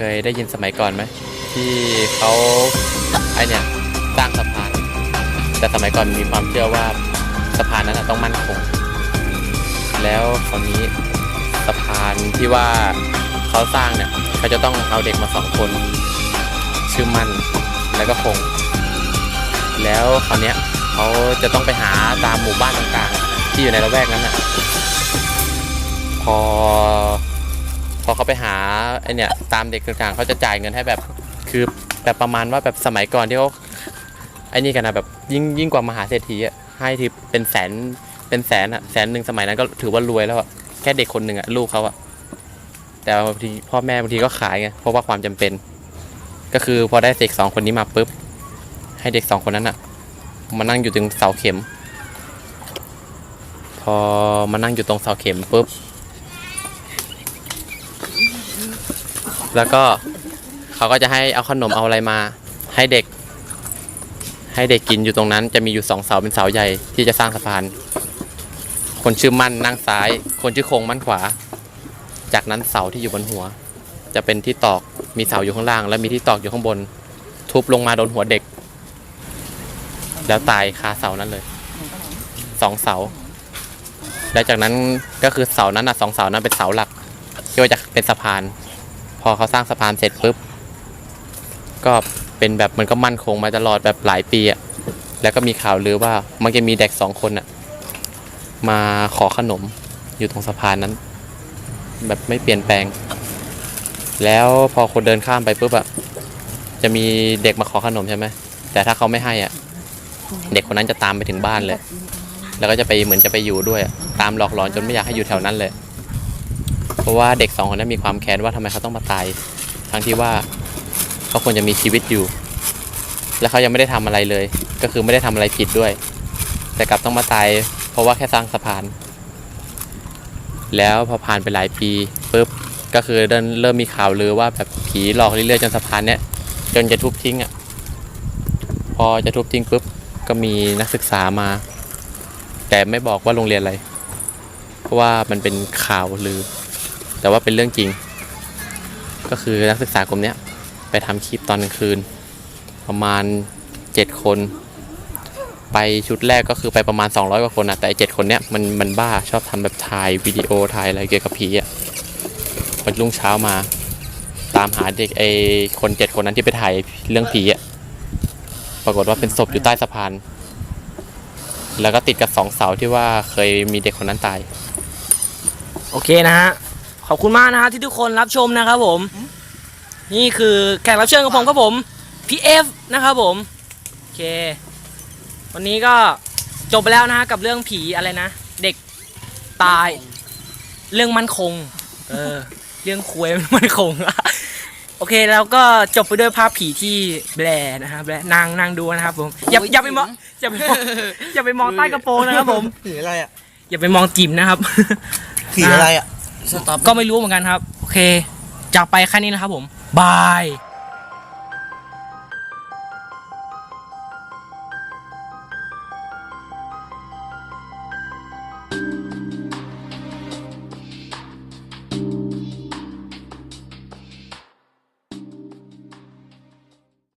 เคยได้ยินสมัยก่อนไหมที่เขาไอเนี่ยสร้างสะพาน แต่สมัยก่อนมีความเชื่อว่าสะพานนั้นต้องมั่นคง แล้วคราวนี้สะพานที่ว่า เขาสร้างเนี่ยเขาจะต้องเอาเด็กมาสองคน ชื่อมันแล้วก็คงแล้วคราวเนี้ยเขาจะต้องไปหาตามหมู่บ้านต่างๆ ที่อยู่ในละแวกนั้นน่ะพอพอเขาไปหาไอเนี่ยตามเด็กต่างๆเขาจะจ่ายเงินให้แบบคือแบบประมาณว่าแบบสมัยก่อนที่เขาไอ้นี่กันนะแบบยิ่งยิ่งกว่ามหาเศรษฐีอะให้ทีเป็นแสนเป็นแสนอะแสนหนึ่งสมัยนั้นก็ถือว่ารวยแล้วอะแค่เด็กคนหนึ่งอะลูกเขาอะ แต่บางทีพ่อแม่บางทีก็ขายไงเพราะว่าความจำเป็น ก็คือพอได้เด็กสองคนนี้มาปุ๊บ ให้เด็กสองคนนั้นอะมานั่งอยู่ตรงเสาเข็ม พอมานั่งอยู่ตรงเสาเข็มปุ๊บ แล้วก็เขาก็จะให้เอาขนมเอาอะไรมา ให้เด็ก ให้เด็กกินอยู่ตรงนั้น จะมีอยู่สองเสาเป็นเสาใหญ่ที่จะสร้างสะพาน คนชื่อมั่นนั่งซ้าย คนชื่อคงมั่นขวา จากนั้นเสาที่อยู่บนหัว จะเป็นที่ตอกมีเสาอยู่ข้างล่าง และมีที่ตอกอยู่ข้างบน ทุบลงมาโดนหัวเด็ก แล้วตายคาเสานั้นเลยสองเสาแล้วจากนั้นก็คือเสานั้นอะสองเสานั้นเป็นเสาหลักที่ว่าจะเป็นสะพาน พอเขาสร้างสะพานเสร็จปุ๊บก็เป็นแบบมันก็มั่นคงมาตลอดแบบหลายปีอะแล้วก็มีข่าวลือว่ามันจะมีเด็กสองคนอะมาขอขนมอยู่ตรงสะพานนั้น แบบไม่เปลี่ยนแปลง แล้วพอคนเดินข้ามไปปุ๊บอะจะมีเด็กมาขอขนมใช่ไหมแต่ถ้าเขาไม่ให้อะเด็กคนนั้นจะตามไปถึงบ้านเลย แล้วก็จะไปเหมือนจะไปอยู่ด้วย ตามหลอกหลอนจนไม่อยากให้อยู่แถวนั้นเลย เพราะว่าเด็กสองคนนั้นมีความแค้นว่าทำไมเขาต้องมาตาย ทั้งที่ว่าเขาควรจะมีชีวิตอยู่ และเขายังไม่ได้ทำอะไรเลย ก็คือไม่ได้ทำอะไรผิดด้วย แต่กลับต้องมาตาย เพราะว่าแค่สร้างสะพาน แล้วพอผ่านไปหลายปีปุ๊บก็คือเริ่มเริ่มมีข่าวลือว่าแบบผีหลอกเรื่อยๆจนสะพานเนี้ยจนจะทุบทิ้งอะพอจะทุบทิ้งปุ๊บก็มีนักศึกษามา แต่ไม่บอกว่าโรงเรียนอะไร เพราะว่ามันเป็นข่าวลือ แต่ว่าเป็นเรื่องจริง ก็คือนักศึกษากลุ่มเนี้ยไปทำคลิปตอนกลางคืน ประมาณ 7 คน ไปชุดแรกก็คือไปประมาณ 200 กว่าคนนะแต่ไอเจ็ดคนเนี้ยมันมันบ้าชอบทำแบบถ่ายวิดีโอถ่ายอะไรเกี่ยวกับผีอะพอรุ่งเช้ามา ตามหาเด็กไอ้คนเจ็ดคนนั้นที่ไปถ่ายเรื่องผีอะปรากฏว่าเป็นศพอยู่ใต้สะพาน แล้วก็ติดกับสองเสาที่ว่าเคยมีเด็กคนนั้นตาย โอเคนะฮะ ขอบคุณมากนะฮะที่ทุกคนรับชมนะครับผม นี่คือแขกรับเชิญของผมครับผม พี่เอฟนะครับผม โอเค วันนี้ก็จบไปแล้วนะฮะกับเรื่องผีอะไรนะ เด็กตาย เรื่องมั่นคง เออ เรื่องคุยมั่นคง โอเคแล้วก็จบไปด้วยภาพผีที่แบลนะฮะแบลนางนางดูนะครับผม อย่าอย่าไปมองอย่าไปมองอย่าไปมองใต้กระโปรงนะครับผม ผีอะไรอะอย่าไปมองจิ๋มนะครับ ผีอะไรอะ ก็ไม่รู้เหมือนกันครับ โอเคจากไปแค่นี้นะครับผม บาย